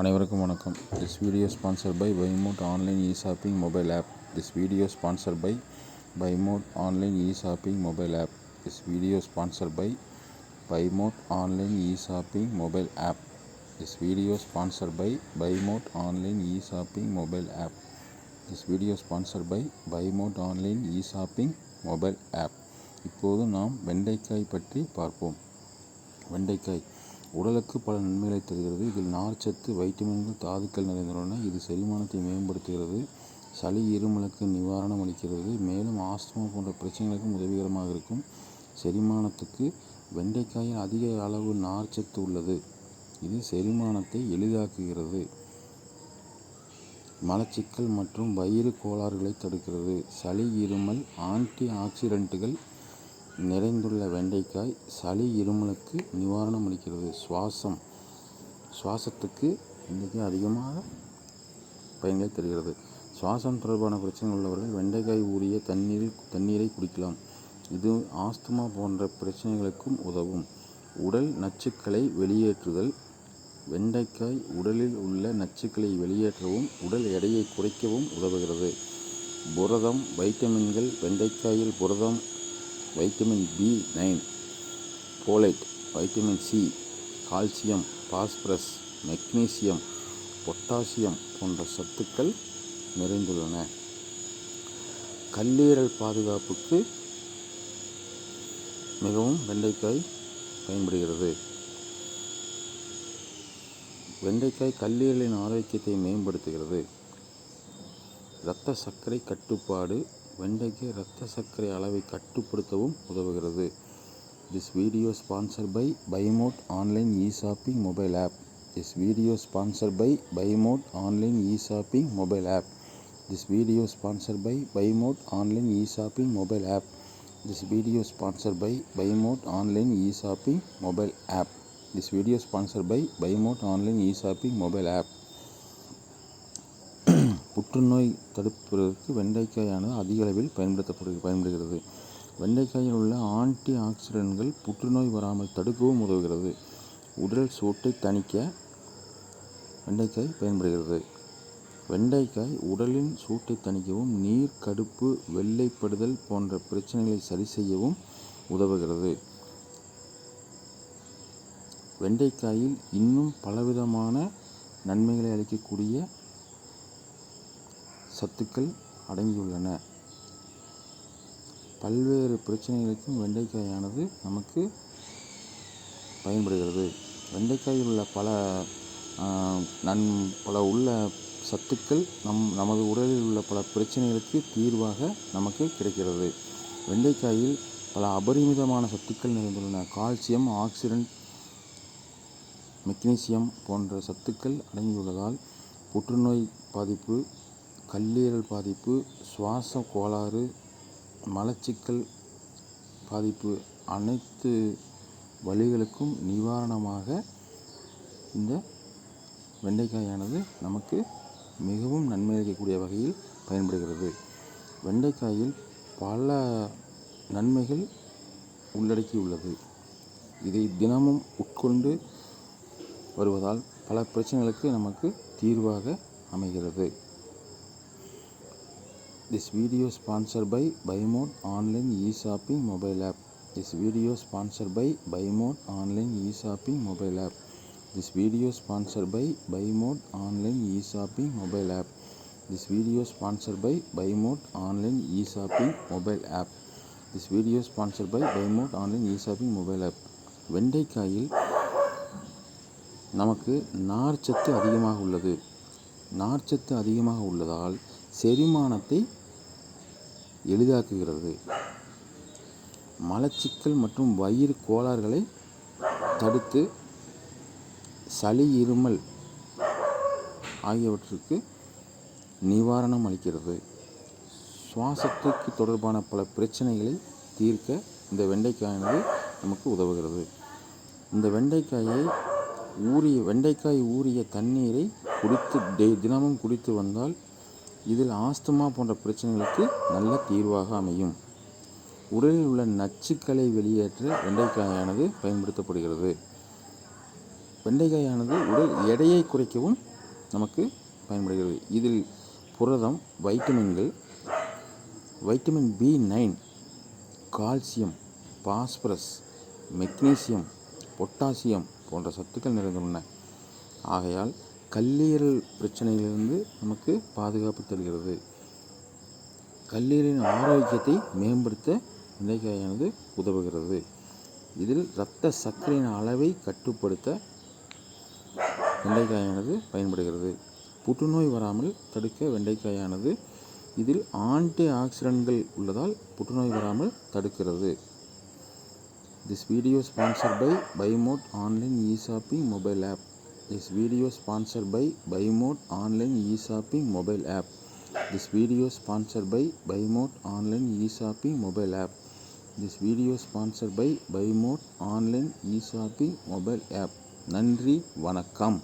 அனைவருக்கும் வணக்கம். This video sponsor by Bymot online e shopping mobile app this video sponsor by Bymot online e shopping mobile app this video sponsor by Bymot online e shopping mobile app this video sponsor by Bymot online e shopping mobile app this video sponsor by Bymot online e shopping mobile app இப்போது நாம் வெண்டைக்காய் பற்றி பார்ப்போம். வெண்டைக்காய். உடலுக்கு பல நன்மைகளை தருகிறது. இதில் நார்ச்சத்து வைட்டமின்கள் தாதுக்கள் நிறைந்துள்ளன. இது செரிமானத்தை மேம்படுத்துகிறது. சளி இருமலுக்கு நிவாரணம் அளிக்கிறது. மேலும் ஆஸ்துமா போன்ற பிரச்சனைகளுக்கும் உதவிகரமாக இருக்கும். செரிமானத்துக்கு வெண்டைக்காயில் அதிக அளவு நார்ச்சத்து உள்ளது. இது செரிமானத்தை எளிதாக்குகிறது. மலச்சிக்கல் மற்றும் வயிறு கோளாறுகளை தடுக்கிறது. சளி இருமல் ஆன்டி ஆக்சிடென்ட்டுகள் நிறைந்துள்ள வெண்டைக்காய் சளி இருமலுக்கு நிவாரணம் அளிக்கிறது. சுவாசம் சுவாசத்துக்கு இன்றைக்கி அதிகமாக பயன்களை தருகிறது. சுவாசம் தொடர்பான பிரச்சனை உள்ளவர்கள் வெண்டைக்காய் ஊறிய தண்ணீரில் தண்ணீரை குடிக்கலாம். இது ஆஸ்துமா போன்ற பிரச்சனைகளுக்கும் உதவும். உடல் நச்சுக்களை வெளியேற்றுதல். வெண்டைக்காய் உடலில் உள்ள நச்சுக்களை வெளியேற்றவும் உடல் எடையை குறைக்கவும் உதவுகிறது. புரதம் வைட்டமின்கள் வெண்டைக்காயில் புரதம் vitamin B nine folate vitamin C calcium phosphorus magnesium potassium போன்ற சத்துக்கள் நிறைந்துள்ளன. கல்லீரல் பாதுகாப்புக்கு மிகவும் வெண்டைக்காய் பயன்படுகிறது. வெண்டைக்காய் கல்லீரலின் ஆரோக்கியத்தை மேம்படுத்துகிறது. இரத்த சர்க்கரை கட்டுப்பாடு வெண்டைக்கு இரத்த சர்க்கரை அளவை கட்டுப்படுத்தவும் உதவுகிறது. This video sponsor by Bymot online e shopping mobile app this video sponsor by Bymot online e shopping mobile app this video sponsor by Bymot online e shopping mobile app this video sponsor by Bymot online e shopping mobile app this video sponsor by Bymot online e shopping mobile app புற்றுநோய் தடுப்பதற்கு வெண்டைக்காயானது அதிக அளவில் பயன்படுத்தப்படு பயன்படுகிறது. வெண்டைக்காயில் உள்ள anti ஆக்சிடென்ட்கள் புற்றுநோய் வராமல் தடுக்கவும் உதவுகிறது. உடல் சூட்டை தணிக்க வெண்டைக்காய் பயன்படுகிறது. வெண்டைக்காய் உடலின் சூட்டை தணிக்கவும் நீர் கடுப்பு வெள்ளைப்படுதல் போன்ற பிரச்சனைகளை சரி செய்யவும் உதவுகிறது. வெண்டைக்காயில் இன்னும் பலவிதமான நன்மைகளை அளிக்கக்கூடிய சத்துக்கள் அடங்கியுள்ளன. பல்வேறு பிரச்சனைகளுக்கும் வெண்டைக்காயானது நமக்கு பயன்படுகிறது. வெண்டைக்காயில் உள்ள பல நன் பல உள்ள சத்துக்கள் நம் நமது உடலில் உள்ள பல பிரச்சனைகளுக்கு தீர்வாக நமக்கு கிடைக்கிறது. வெண்டைக்காயில் பல அபரிமிதமான சத்துக்கள் நிறைந்துள்ளன. கால்சியம் ஆக்சிடென்ட் மெக்னீசியம் போன்ற சத்துக்கள் அடங்கியுள்ளதால் புற்றுநோய் பாதிப்பு கல்லீரல் பாதிப்பு சுவாச கோளாறு மலச்சிக்கல் பாதிப்பு அனைத்து வழிகளுக்கும் நிவாரணமாக இந்த வெண்டைக்காயானது நமக்கு மிகவும் நன்மை அளிக்கக்கூடிய வகையில் பயன்படுகிறது. வெண்டைக்காயில் பல நன்மைகள் உள்ளடக்கியுள்ளது. இதை தினமும் உட்கொண்டு வருவதால் பல பிரச்சனைகளுக்கு நமக்கு தீர்வாக அமைகிறது. This video sponsored by Buymote online e-shopping mobile app. This video sponsored by Buymote online e-shopping mobile app. This video sponsored by Buymote online e-shopping mobile app. This video sponsored by Buymote online e-shopping mobile app. This video sponsored by Buymote online e-shopping mobile app. வெண்டைக்காயில் நமக்கு நார்ச்சத்து அதிகமாக உள்ளது நார்ச்சத்து அதிகமாக உள்ளதால் செரிமானத்தை எளிதாக்குகிறது. மலச்சிக்கல் மற்றும் வயிறு கோளாறுகளை தடுத்து சளி இருமல் ஆகியவற்றுக்கு நிவாரணம் அளிக்கிறது. சுவாசத்துக்கு தொடர்பான பல பிரச்சனைகளை தீர்க்க இந்த வெண்டைக்காயானது நமக்கு உதவுகிறது. இந்த வெண்டைக்காயை ஊறிய வெண்டைக்காய் ஊறிய தண்ணீரை குடித்து தினமும் குடித்து வந்தால் இதில் ஆஸ்துமா போன்ற பிரச்சனைகளுக்கு நல்ல தீர்வாக அமையும். உடலில் உள்ள நச்சுக்களை வெளியேற்ற வெண்டைக்காயானது பயன்படுத்தப்படுகிறது. வெண்டைக்காயானது உடல் எடையை குறைக்கவும் நமக்கு பயன்படுகிறது. இதில் புரதம் வைட்டமின்கள் vitamin B nine calcium phosphorus magnesium potassium போன்ற சத்துக்கள் நிறைந்துள்ளன. ஆகையால் கல்லீரல் பிரச்சனையிலிருந்து நமக்கு பாதுகாப்பு தருகிறது. கல்லீரலின் ஆரோக்கியத்தை மேம்படுத்த வெண்டைக்காயானது உதவுகிறது. இதில் இரத்த சர்க்கரையின் அளவை கட்டுப்படுத்த வெண்டைக்காயானது பயன்படுகிறது. புற்றுநோய் வராமல் தடுக்க வெண்டைக்காயானது இதில் ஆன்டி ஆக்சிடென்ட்கள் உள்ளதால் புற்றுநோய் வராமல் தடுக்கிறது. This video sponsor by Bymot online e shopping mobile app this video sponsor by Bymot online e shopping mobile app this video sponsor by Bymot online e shopping mobile app this video sponsor by Bymot online e shopping mobile app நன்றி வணக்கம்.